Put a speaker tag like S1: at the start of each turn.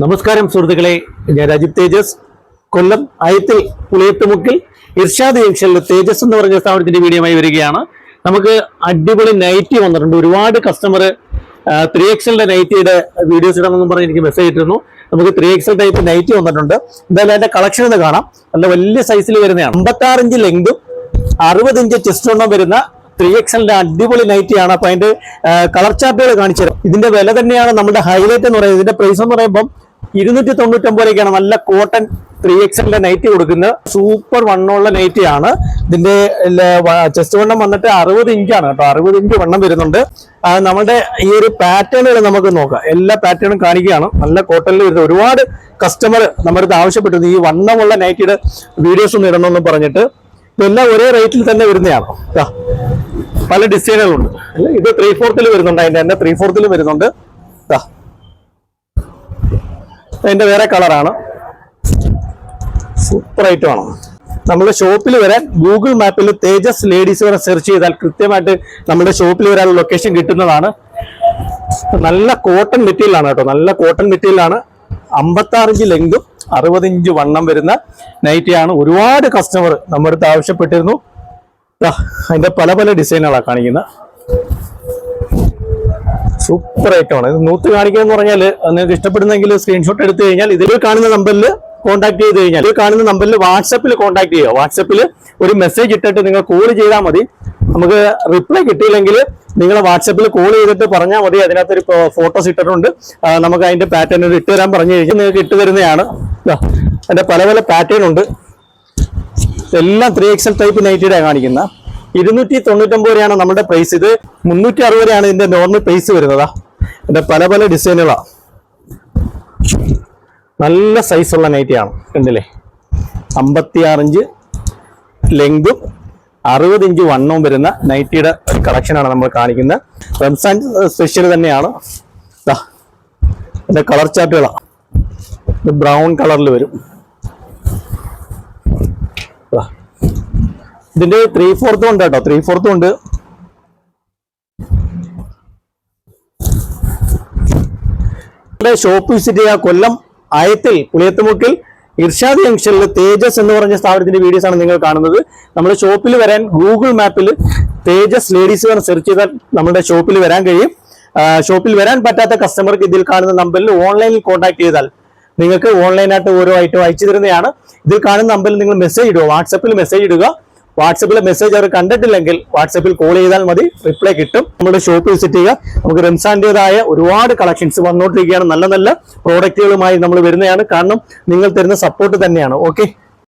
S1: നമസ്കാരം സുഹൃത്തുക്കളെ. ഞാൻ രാജീവ് തേജസ്. കൊല്ലം അയത്തിൽ പുളിയത്തുമുക്കിൽ ഇർഷാദ് ജംഗ്ഷനിൽ തേജസ് എന്ന് പറഞ്ഞ സ്ഥാപനത്തിന്റെ വീഡിയോമായി വരികയാണ്. നമുക്ക് അടിപൊളി നൈറ്റി വന്നിട്ടുണ്ട്. ഒരുപാട് കസ്റ്റമർ ത്രീ എക്സലിന്റെ നൈറ്റിയുടെ വീഡിയോസ് ഇടണമെന്ന് പറഞ്ഞ് എനിക്ക് മെസ്സേജ് ഇട്ടിരുന്നു. നമുക്ക് ത്രീ എക്സൽ ടൈപ്പ് നൈറ്റി വന്നിട്ടുണ്ട്. എന്തായാലും അതിന്റെ കളക്ഷൻ ഒന്ന് കാണാം. നല്ല വലിയ സൈസിൽ വരുന്നതാണ്. അമ്പത്താറ് ഇഞ്ച് ലെങ്തും അറുപത് ഇഞ്ച് ചെസ്റ്റ് വണ്ണം വരുന്ന ത്രീ എക്സലിന്റെ അടിപൊളി നൈറ്റി ആണ്. അപ്പൊ അതിന്റെ കളർ ചാർട്ടുകൾ കാണിച്ചു തരാം. ഇതിന്റെ വില തന്നെയാണ് നമ്മുടെ ഹൈലൈറ്റ് എന്ന് പറയുന്നത്. ഇതിന്റെ പ്രൈസ് എന്ന് പറയുമ്പോൾ ഇരുന്നൂറ്റി തൊണ്ണൂറ്റൊമ്പതിലേക്കാണ് നല്ല കോട്ടൺ ത്രീ എക്സലിന്റെ നൈറ്റി കൊടുക്കുന്നത്. സൂപ്പർ വണ്ണമുള്ള നൈറ്റി ആണ്. ഇതിന്റെ ചെസ്റ്റ് വണ്ണം വന്നിട്ട് അറുപത് ഇഞ്ചാണ് കേട്ടോ. അറുപത് ഇഞ്ച് വണ്ണം വരുന്നുണ്ട്. നമ്മുടെ ഈ ഒരു പാറ്റേണുകൾ നമുക്ക് നോക്കാം. എല്ലാ പാറ്റേണും കാണിക്കുകയാണ്. നല്ല കോട്ടണിൽ വരുന്ന ഒരുപാട് കസ്റ്റമർ നമ്മുടെ ആവശ്യപ്പെട്ടിരുന്നു ഈ വണ്ണമുള്ള നൈറ്റിയുടെ വീഡിയോസ് ഒന്നും ഇടണമെന്ന് പറഞ്ഞിട്ട്. ഇതെല്ലാം ഒരേ റേറ്റിൽ തന്നെ വരുന്നതാണ്. പല ഡിസൈനുകളുണ്ട് ഇത് ത്രീ ഫോർത്തിൽ വരുന്നുണ്ട്. അതിന്റെ തന്നെ ത്രീ ഫോർത്തിൽ വരുന്നുണ്ട്. അതിന്റെ വേറെ കളറാണ് സൂപ്പർ ഐറ്റമാണ് നമ്മുടെ ഷോപ്പിൽ വരാൻ ഗൂഗിൾ മാപ്പിൽ തേജസ് ലേഡീസ് വരെ സെർച്ച് ചെയ്താൽ കൃത്യമായിട്ട് നമ്മുടെ ഷോപ്പിൽ വരാനുള്ള ലൊക്കേഷൻ കിട്ടുന്നതാണ്. നല്ല കോട്ടൺ മെറ്റീരിയലാണ് കേട്ടോ. നല്ല കോട്ടൺ മെറ്റീരിയലാണ് അമ്പത്താറ് ഇഞ്ച് ലെങ്തും അറുപത് ഇഞ്ച് വണ്ണം വരുന്ന നൈറ്റിയാണ് ഒരുപാട് കസ്റ്റമർ നമ്മുടെ അടുത്ത് ആവശ്യപ്പെട്ടിരുന്നു. അതിന്റെ പല പല ഡിസൈനുകളാണ് കാണിക്കുന്നത് സൂപ്പർ ഐറ്റമാണ് ഇത് നൂത്ത് കാണിക്കുക എന്ന് പറഞ്ഞാൽ നിങ്ങൾക്ക് ഇഷ്ടപ്പെടുന്നെങ്കിൽ സ്ക്രീൻഷോട്ട് എടുത്തു കഴിഞ്ഞാൽ ഇതിൽ കാണുന്ന നമ്പറിൽ കോൺടാക്ട് ചെയ്ത് കഴിഞ്ഞാൽ ഇതിൽ കാണുന്ന നമ്പറിൽ വാട്സപ്പിൽ കോൺടാക്ട് ചെയ്യുക. വാട്സപ്പിൽ ഒരു മെസ്സേജ് ഇട്ടിട്ട് നിങ്ങൾ കോൾ ചെയ്താൽ മതി. നമുക്ക് റിപ്ലൈ കിട്ടിയില്ലെങ്കിൽ നിങ്ങൾ വാട്സപ്പിൽ കോൾ ചെയ്തിട്ട് പറഞ്ഞാൽ മതി. അതിനകത്ത് ഒരു ഫോട്ടോസ് ഇട്ടിട്ടുണ്ട്. നമുക്ക് അതിന്റെ പാറ്റേൺ ഇട്ട് തരാൻ പറഞ്ഞു കഴിഞ്ഞാൽ നിങ്ങൾക്ക് ഇട്ട് തരുന്നതാണ്. അതിന്റെ പല പല പാറ്റേൺ ഉണ്ട്. എല്ലാം ത്രീ എക്സൽ ടൈപ്പ് നൈറ്റിയുടെ കാണിക്കുന്ന. ഇരുന്നൂറ്റി തൊണ്ണൂറ്റൊമ്പത് രൂപയാണ് നമ്മുടെ പ്രൈസ് ഇത് മുന്നൂറ്റി അറുപത് രൂപയാണ് ഇതിന്റെ നോർമൽ പ്രൈസ് വരുന്നതാ. ഇതിന്റെ പല പല ഡിസൈനുകളാണ് നല്ല സൈസുള്ള നൈറ്റിയാണ് കണ്ടില്ലേ? ഇഞ്ച് ലെങ്തും അറുപത് ഇഞ്ച് വണ്ണവും വരുന്ന നൈറ്റിയുടെ കളക്ഷനാണ് നമ്മൾ കാണിക്കുന്നത്. റംസാൻ സ്പെഷ്യൽ തന്നെയാണ്. ദാ, ഇതിന്റെ കളർ ചാർട്ടുകളാണ് ഇത് ബ്രൗൺ കളറിൽ വരും. ദാ. ഇതിന്റെ ത്രീ ഫോർത്തും ഉണ്ട് കേട്ടോ. ത്രീ ഫോർത്തും ഉണ്ട് ഷോപ്പ് വിസിറ്റ് ചെയ്യുക കൊല്ലം ആയത്തിൽ പുളിയത്തുമുക്കിൽ ഇർഷാദ് ജംഗ്ഷനിൽ തേജസ് എന്ന് പറഞ്ഞ സ്ഥാപനത്തിന്റെ വീഡിയോസ് ആണ് നിങ്ങൾ കാണുന്നത്. നമ്മുടെ ഷോപ്പിൽ വരാൻ ഗൂഗിൾ മാപ്പിൽ തേജസ് ലേഡീസ് എന്ന് സെർച്ച് ചെയ്താൽ നമ്മുടെ ഷോപ്പിൽ വരാൻ കഴിയും. ഷോപ്പിൽ വരാൻ പറ്റാത്ത കസ്റ്റമർക്ക് ഇതിൽ കാണുന്ന നമ്പറിൽ ഓൺലൈനിൽ കോൺടാക്ട് ചെയ്താൽ നിങ്ങൾക്ക് ഓൺലൈനായിട്ട് ഓരോ ഐറ്റം അയച്ചു തരുന്നതാണ്. ഇതിൽ കാണുന്ന നമ്പറിൽ നിങ്ങൾ മെസ്സേജ് ഇടുക വാട്സപ്പിൽ മെസ്സേജ് ഇടുക. വാട്സപ്പിൽ മെസ്സേജ് അവർ കണ്ടിട്ടില്ലെങ്കിൽ വാട്സപ്പിൽ കോൾ ചെയ്താൽ മതി റിപ്ലൈ കിട്ടും. നമ്മുടെ ഷോപ്പ് വിസിറ്റ് ചെയ്യുക. നമുക്ക് റംസാന്റെതായ ഒരുപാട് കളക്ഷൻസ് വന്നുകൊണ്ടിരിക്കുകയാണ് നല്ല നല്ല പ്രോഡക്റ്റുകളുമായി നമ്മൾ വരുന്നതാണ്. കാരണം നിങ്ങൾ തരുന്ന സപ്പോർട്ട് തന്നെയാണ്. ഓക്കെ